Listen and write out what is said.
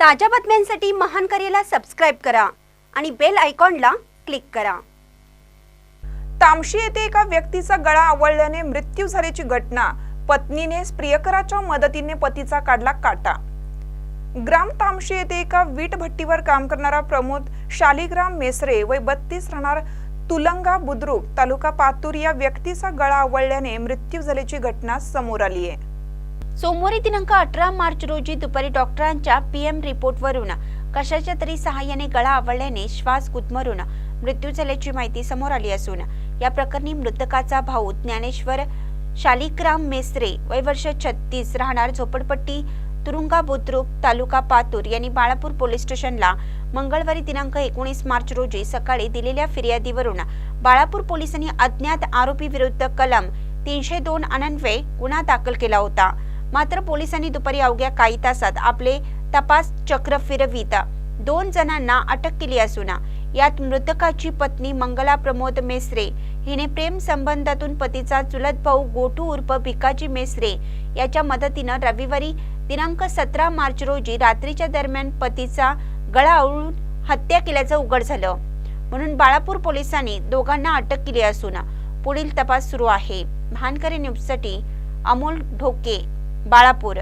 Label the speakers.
Speaker 1: ताज्या बातम्यांसाठी महान करेला सबस्क्राईब करा आणि बेल आयकॉनला क्लिक करा.
Speaker 2: तामशी येथे एका व्यक्तीचा गळा आवळल्याने मृत्यू झाल्याची घटना. पत्नीने प्रियकराच्या मदतीने पतीचा काढला काटा. ग्राम तामशी येथे एका वीट भट्टीवर काम करणारा प्रमोद शालिग्राम मेसरे वय बत्तीस राहणार तुलंगा बुद्रुक तालुका पातूर या व्यक्तीचा गळा आवळल्याने मृत्यू झाल्याची घटना समोर आली आहे
Speaker 1: सोमवारी दिनांक अठरा मार्च रोजी दुपारी डॉक्टरांच्या पीएम रिपोर्टवरून कशाच्या तरी सहाय्याने गळा आवळल्याने श्वास गुदमरून मृत्यू झाल्याची माहिती समोर आली असून या प्रकरणी मृतकाचा भाऊ ज्ञानेश्वर शालिकराम मेसरे वय वर्ष छत्तीस राहणार झोपडपट्टी तुरुंगा बुद्रुक तालुका पातूर यांनी बाळापूर पोलीस स्टेशनला मंगळवारी दिनांक एकोणीस मार्च रोजी सकाळी दिलेल्या फिर्यादीवरून बाळापूर पोलिसांनी अज्ञात आरोपी विरुद्ध कलम तीनशे दोन अनन्वये गुन्हा दाखल केला होता. मात्र पोलिसांनी दुपारी अवघ्या काही तासात आपले तपास चक्र फिरविता. दोन जणांना अटक केली असून यात मृतकाची पत्नी मंगला प्रमोद मेसरे हिने प्रेम संबंधातून पतीचा चुलत भाऊ गोटू उर्फ भिकाजी मेसरे याच्या मदतीनं रविवारी दिनांक सतरा मार्च रोजी रात्रीच्या दरम्यान पतीचा गळा आवळून हत्या केल्याचं उघड झालं. म्हणून बाळापूर पोलिसांनी दोघांना अटक केली असून पुढील तपास सुरू आहे. भानकरे न्यूजसाठी अमोल ढोके बाळापूर